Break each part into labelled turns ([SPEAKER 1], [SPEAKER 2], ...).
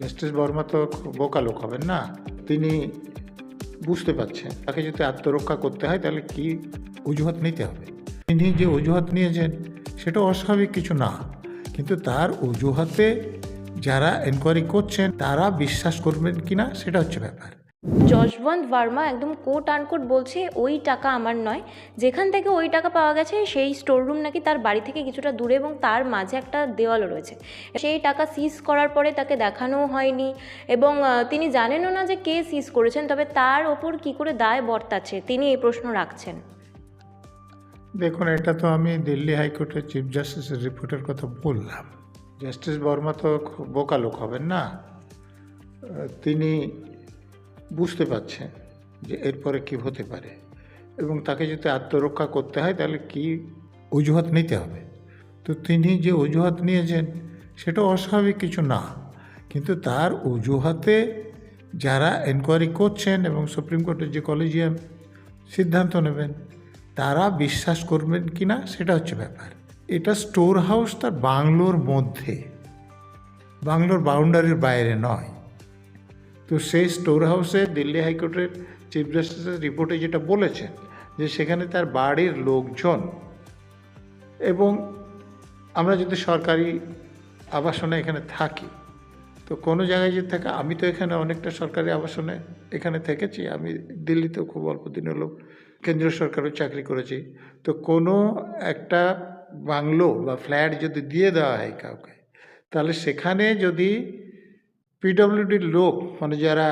[SPEAKER 1] Justice Varma তো বোকা লোক হবেন না। তিনি বুঝতে পারছেন। তাকে যদি আত্মরক্ষা করতে হয়, তাহলে কি অজুহাত নিতে হবে? তিনি যে অজুহাত নিয়েছেন, সেটা অস্বাভাবিক কিছু না। কিন্তু তার অজুহাতে যারা এনকোয়ারি করছেন, তারা বিশ্বাস করবেন কিনা, সেটা হচ্ছে ব্যাপার।
[SPEAKER 2] যশবন্ত ভার্মা একদম কোট আনকোট বলছে, ওই টাকা আমার নয়। যেখান থেকে ওই টাকা পাওয়া গেছে, সেই স্টোর রুম নাকি তার বাড়ি থেকে কিছুটা দূরে এবং তার মাঝে একটা দেওয়ালও রয়েছে। সেই টাকা সিজ করার পরে তাকে দেখানোও হয়নি এবং তিনি জানেনও না যে কে সিজ করেছেন, তবে তার ওপর কি করে দায় বর্তাচ্ছে, তিনি এই প্রশ্ন রাখছেন।
[SPEAKER 1] দেখুন, এটা তো আমি দিল্লি হাইকোর্টের চিফ জাস্টিসের রিপোর্টের কথা বললাম। জাস্টিস বর্মা তো বোকা লোক হবেন না। তিনি বুঝতে পারছেন যে এরপরে কি হতে পারে। এবং তাকে যদি আত্মরক্ষা করতে হয়, তাহলে কি অজুহাত নিতে হবে? তো তিনি যে অজুহাত নিয়েছেন, সেটা অস্বাভাবিক কিছু না। কিন্তু তার অজুহাতে যারা এনকোয়ারি করছেন এবং সুপ্রিম কোর্টের যে কলেজিয়াম সিদ্ধান্ত নেবেন, তারা বিশ্বাস করবেন কি না, সেটা হচ্ছে ব্যাপার। এটা স্টোর হাউস তার বাংলোর মধ্যে। বাংলোর বাউন্ডারির বাইরে নয়। তো সেই স্টোর হাউসে দিল্লি হাইকোর্টের চিফ জাস্টিসের রিপোর্টে যেটা বলেছেন যে সেখানে তার বাড়ির লোকজন এবং আমরা যদি সরকারি আবাসনে এখানে থাকি, তো কোনো জায়গায় যদি থাকে, আমি তো এখানে অনেকটা সরকারি আবাসনে এখানে থেকেছি। আমি দিল্লিতেও খুব অল্প দিন হলো কেন্দ্রীয় সরকারও চাকরি করেছি। তো কোনো একটা বাংলো বা ফ্ল্যাট যদি দিয়ে দেওয়া হয় কাউকে, তাহলে সেখানে যদি পিডব্লিউডির লোক মানে যারা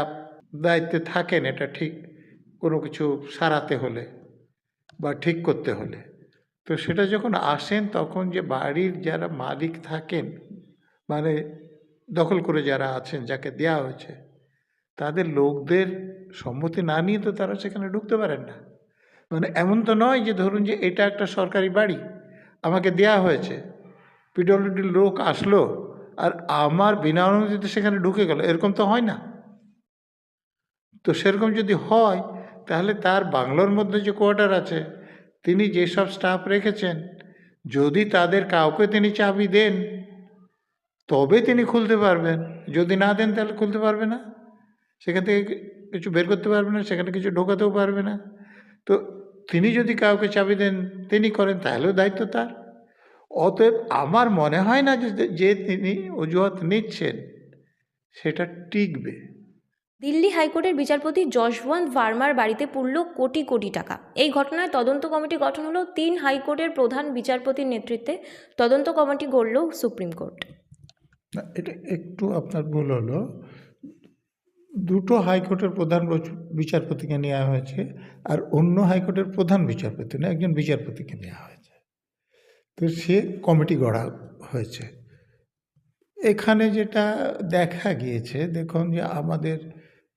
[SPEAKER 1] দায়িত্বে থাকেন, এটা ঠিক কোনো কিছু সারাতে হলে বা ঠিক করতে হলে। তো সেটা যখন আসেন, তখন যে বাড়ির যারা মালিক থাকেন মানে দখল করে যারা আছেন, যাকে দেওয়া হয়েছে, তাদের লোকদের সম্মতি না নিয়ে তো তারা সেখানে ঢুকতে পারেন না। মানে এমন তো নয় যে ধরুন যে এটা একটা সরকারি বাড়ি, আমাকে দেয়া হয়েছে পিডব্লিউডির লোক আসলো আর আমার বিনা অনুমতিতে সেখানে ঢুকে গেল, এরকম তো হয় না। তো সেরকম যদি হয়, তাহলে তার বাংলোর মধ্যে যে কোয়ার্টার আছে, তিনি যেসব স্টাফ রেখেছেন, যদি তাদের কাউকে তিনি চাবি দেন, তবে তিনি খুলতে পারবেন। যদি না দেন, তাহলে খুলতে পারবে না। সেখান থেকে কিছু বের করতে পারবে না, সেখানে কিছু ঢোকাতেও পারবে না। তো তিনি যদি কাউকে চাবি দেন, তিনি করেন, তাহলেও দায়িত্ব তার। অতএব আমার মনে হয় না যে তিনি অজুহাত নিচ্ছেন সেটা টিকবে।
[SPEAKER 2] দিল্লি হাইকোর্টের বিচারপতি যশবন্ত ভার্মার বাড়িতে পুরল কোটি কোটি টাকা। এই ঘটনায় তদন্ত কমিটি গঠন হলো তিন হাইকোর্টের প্রধান বিচারপতির নেতৃত্বে। তদন্ত কমিটি গড়ল সুপ্রিম কোর্ট।
[SPEAKER 1] এটা একটু আপনার ভুল হলো। দুটো হাইকোর্টের প্রধান বচ- বিচারপতিকে নেওয়া হয়েছে আর অন্য হাইকোর্টের প্রধান বিচারপতি না একজন বিচারপতিকে নেওয়া হয়েছে। তো সে কমিটি গড়া হয়েছে। এখানে যেটা দেখা গিয়েছে, দেখুন যে আমাদের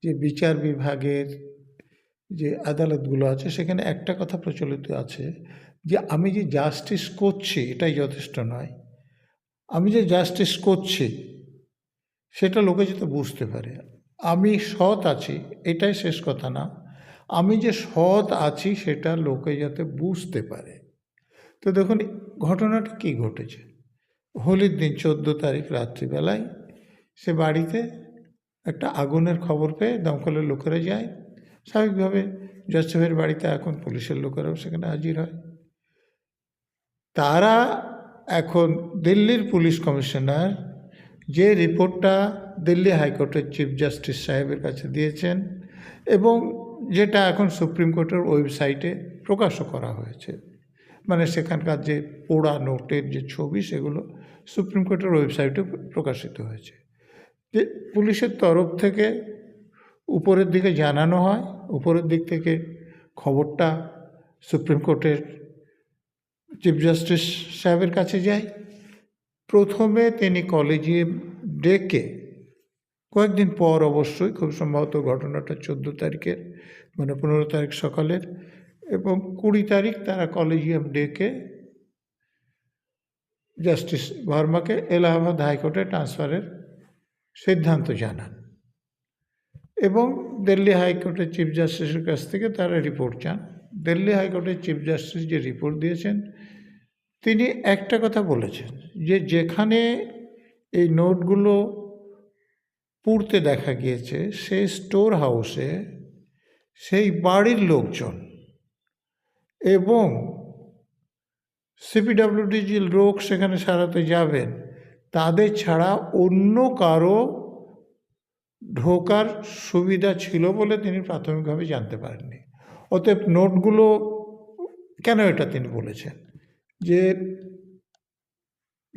[SPEAKER 1] যে বিচার বিভাগের যে আদালতগুলো আছে, সেখানে একটা কথা প্রচলিত আছে যে আমি যে জাস্টিস করছি, এটাই যথেষ্ট নয়। আমি যে জাস্টিস করছি, সেটা লোকে যাতে বুঝতে পারে। আমি সৎ আছি, এটাই শেষ কথা না। আমি যে সৎ আছি, সেটা লোকে যাতে বুঝতে পারে। তো দেখুন, ঘটনাটা কী ঘটেছে? হোলির দিন চোদ্দ তারিখ রাত্রিবেলায় সে বাড়িতে একটা আগুনের খবর পেয়ে দমকলের লোকেরা যায়। স্বাভাবিকভাবে জজসাহেবের বাড়িতে এখন পুলিশের লোকেরাও সেখানে হাজির হয়। তারা এখন দিল্লির পুলিশ কমিশনার, যে রিপোর্টটা দিল্লি হাইকোর্টের চিফ জাস্টিস সাহেবের কাছে দিয়েছেন এবং যেটা এখন সুপ্রিম কোর্টের ওয়েবসাইটে প্রকাশও করা হয়েছে। মানে সেখানকার যে পোড়া নোটের যে ছবি সেগুলো সুপ্রিম কোর্টের ওয়েবসাইটে প্রকাশিত হয়েছে। যে পুলিশের তরফ থেকে উপরের দিকে জানানো হয়, উপরের দিক থেকে খবরটা সুপ্রিম কোর্টের চিফ জাস্টিস সাহেবের কাছে যায়। প্রথমে তিনি কলেজিয়াম ডেকে কয়েকদিন পর অবশ্যই খুব সম্ভবত ঘটনাটা চোদ্দ তারিখের মানে পনেরো তারিখ সকালের কুড়ি তারিখ তারা কলেজিয়াম ডেকে জাস্টিস ভার্মাকে এলাহাবাদ হাইকোর্টে ট্রান্সফারের সিদ্ধান্ত জানান এবং দিল্লি হাইকোর্টের চিফ জাস্টিসের কাছ থেকে তারা রিপোর্ট চান। দিল্লি হাইকোর্টের চিফ জাস্টিস যে রিপোর্ট দিয়েছেন, তিনি একটা কথা বলেছেন যে যেখানে এই নোটগুলো পুড়তে দেখা গিয়েছে, সেই স্টোর হাউসে সেই বাড়ির লোকজন এবং সিপিডাব্লিউডি যে লোক সেখানে সারাতে যাবেন, তাদের ছাড়া অন্য কারও ঢোকার সুবিধা ছিল বলে তিনি প্রাথমিকভাবে জানতে পারেননি। অতএব নোটগুলো, কেন এটা তিনি বলেছেন? যে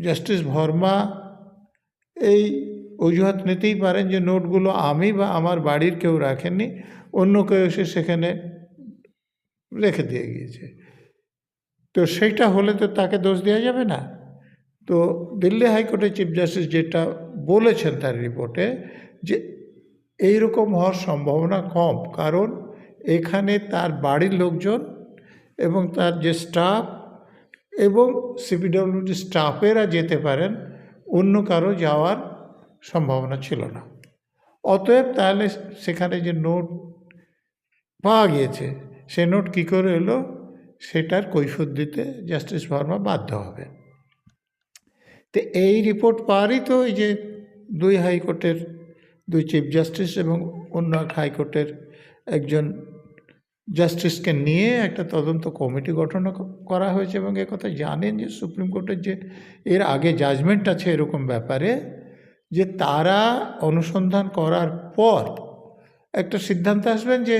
[SPEAKER 1] জাস্টিস ভর্মা এই অজুহাত নিতেই পারেন যে নোটগুলো আমি বা আমার বাড়ির কেউ রাখেননি, অন্য কেউ এসে সেখানে রেখে দিয়ে গিয়েছে। তো সেইটা হলে তো তাকে দোষ দেওয়া যাবে না। তো দিল্লি হাইকোর্টের চিফ জাস্টিস যেটা বলেছেন তার রিপোর্টে যে এইরকম হওয়ার সম্ভাবনা কম, কারণ এখানে তার বাড়ির লোকজন এবং তার যে স্টাফ এবং সিপিডব্লিউডি স্টাফেরা যেতে পারেন, অন্য কারও যাওয়ার সম্ভাবনা ছিল না। অতএব তাহলে সেখানে যে নোট পাওয়া গিয়েছে সে নোট কী করে এলো? সেটার কৈফত দিতে জাস্টিস ভার্মা বাধ্য হবে। তো এই রিপোর্ট পাওয়ারই তো এই যে দুই হাইকোর্টের, দুই চিফ জাস্টিস এবং অন্য এক হাইকোর্টের একজন জাস্টিসকে নিয়ে একটা তদন্ত কমিটি গঠন করা হয়েছে এবং কথা জানেন যে সুপ্রিম কোর্টের যে এর আগে জাজমেন্ট আছে এরকম ব্যাপারে যে তারা অনুসন্ধান করার পর একটা সিদ্ধান্ত আসবেন যে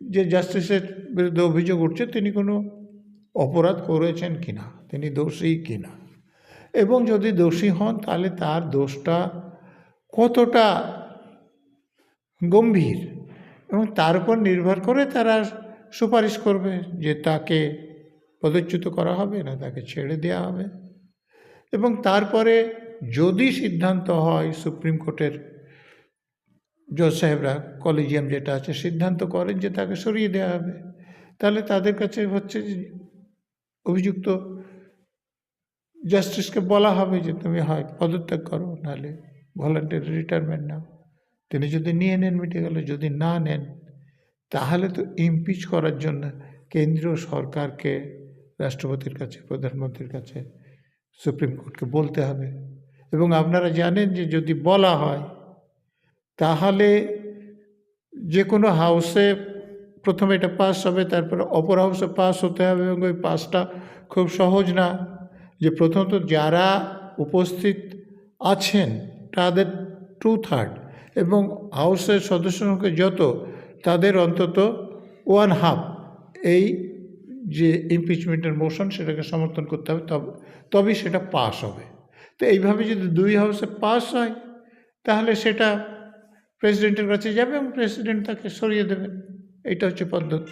[SPEAKER 1] যে জাস্টিসের বিরুদ্ধে অভিযোগ উঠছে, তিনি কোনো অপরাধ করেছেন কিনা, তিনি দোষী কিনা? এবং যদি দোষী হন, তাহলে তার দোষটা কতটা গম্ভীর? এবং তার উপর নির্ভর করে তারা সুপারিশ করবে যে তাকে পদচ্যুত করা হবে না, তাকে ছেড়ে দেওয়া হবে। এবং তারপরে যদি সিদ্ধান্ত হয় সুপ্রিম কোর্টের জজ সাহেবরা কলেজিয়াম যেটা আছে সিদ্ধান্ত করেন যে তাকে সরিয়ে দেওয়া হবে। তাহলে তাদের কাছে হচ্ছে অভিযুক্ত জাস্টিসকে বলা হবে যে তুমি হয় পদত্যাগ করো, নাহলে ভলান্টিয়ারি রিটায়ারমেন্ট নাও। তিনি যদি নিয়ে নেন মিটে যদি না নেন, তাহলে তো ইমপিচ করার জন্য কেন্দ্রীয় সরকারকে, রাষ্ট্রপতির কাছে, প্রধানমন্ত্রীর কাছে, সুপ্রিম কোর্টকে বলতে হবে। এবং আপনারা জানেন যে যদি বলা হয় তাহলে যে কোনো হাউসে প্রথমে এটা পাস হবে, তারপরে অপর হাউসে পাস হতে হবে এবং ওই পাসটা খুব সহজ না। যে প্রথমত যারা উপস্থিত আছেন, তাদের টু থার্ড এবং হাউসের সদস্য সংখ্যা যত, তাদের অন্তত ওয়ান হাফ এই যে ইমপিচমেন্টের মোশন সেটাকে সমর্থন করতে হবে, তবে, তবেই সেটা পাস হবে। তো এইভাবে যদি দুই হাউসে পাস হয়, তাহলে সেটা প্রেসিডেন্টের কাছে যাবে এবং প্রেসিডেন্ট তাকে সরিয়ে দেবেন এটা হচ্ছে পদ্ধতি।